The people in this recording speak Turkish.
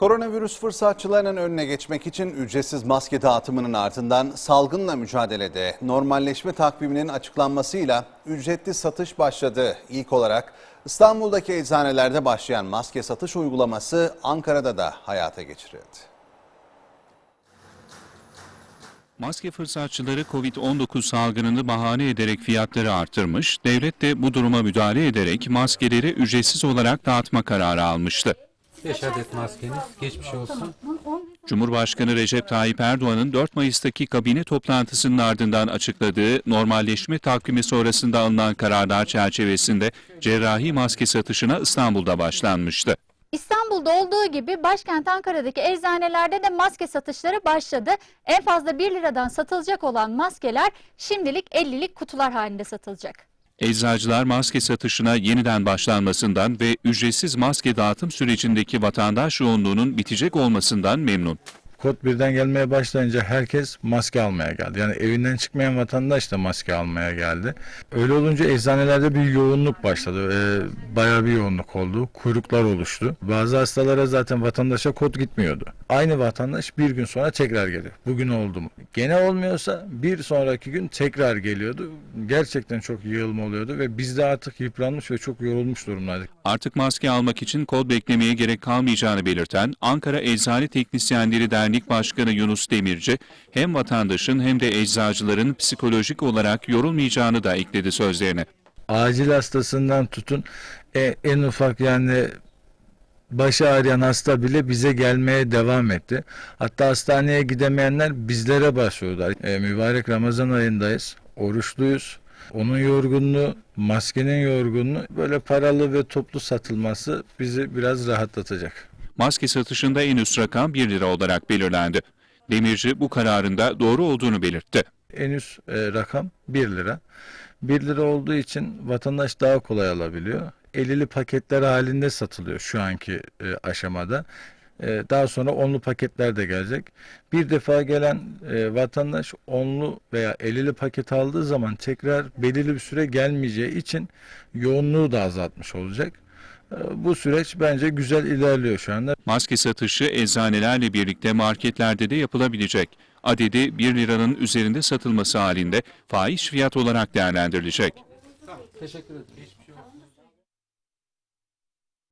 Koronavirüs fırsatçılarının önüne geçmek için ücretsiz maske dağıtımının ardından salgınla mücadelede normalleşme takviminin açıklanmasıyla ücretli satış başladı. İlk olarak İstanbul'daki eczanelerde başlayan maske satış uygulaması Ankara'da da hayata geçirildi. Maske fırsatçıları Covid-19 salgınını bahane ederek fiyatları artırmış, devlet de bu duruma müdahale ederek maskeleri ücretsiz olarak dağıtma kararı almıştı. 5 adet maskeniz geçmiş olsun. Cumhurbaşkanı Recep Tayyip Erdoğan'ın 4 Mayıs'taki kabine toplantısının ardından açıkladığı normalleşme takvimi sonrasında alınan kararlar çerçevesinde cerrahi maske satışına İstanbul'da başlanmıştı. İstanbul'da olduğu gibi başkent Ankara'daki eczanelerde de maske satışları başladı. En fazla 1 liradan satılacak olan maskeler şimdilik 50'lik kutular halinde satılacak. Eczacılar maske satışına yeniden başlanmasından ve ücretsiz maske dağıtım sürecindeki vatandaş yoğunluğunun bitecek olmasından memnun. Kod birden gelmeye başlayınca herkes maske almaya geldi. Yani evinden çıkmayan vatandaş da maske almaya geldi. Öyle olunca eczanelerde bir yoğunluk başladı. Ee, bayağı bir yoğunluk oldu. Kuyruklar oluştu. Bazı hastalara zaten vatandaşa kod gitmiyordu. Aynı vatandaş bir gün sonra tekrar geliyor. Bugün oldu mu? Gene olmuyorsa bir sonraki gün tekrar geliyordu. Gerçekten çok yığılma oluyordu ve biz de artık yıpranmış ve çok yorulmuş durumdaydık. Artık maske almak için kod beklemeye gerek kalmayacağını belirten Ankara Eczane Teknisyenleri Dernek Başkanı Yunus Demirci, hem vatandaşın hem de eczacıların psikolojik olarak yorulmayacağını da ekledi sözlerine. acil hastasından tutun e, en ufak yani başı ağrıyan hasta bile bize gelmeye devam etti. Hatta hastaneye gidemeyenler bizlere başvurdular. E, mübarek Ramazan ayındayız. Oruçluyuz. Onun yorgunluğu, maskenin yorgunluğu böyle paralı ve toplu satılması bizi biraz rahatlatacak. Maske satışında en üst rakam 1 lira olarak belirlendi. Demirci bu kararında doğru olduğunu belirtti. En üst e, rakam 1 lira. 1 lira olduğu için vatandaş daha kolay alabiliyor. 50'li paketler halinde satılıyor şu anki e, aşamada. E, daha sonra onlu paketler de gelecek. Bir defa gelen vatandaş onlu veya 50'li paket aldığı zaman tekrar belirli bir süre gelmeyeceği için yoğunluğu da azaltmış olacak. E, bu süreç bence güzel ilerliyor şu anda. Maske satışı eczanelerle birlikte marketlerde de yapılabilecek. Adedi 1 liranın üzerinde satılması halinde fahiş fiyat olarak değerlendirilecek. Teşekkür ederim.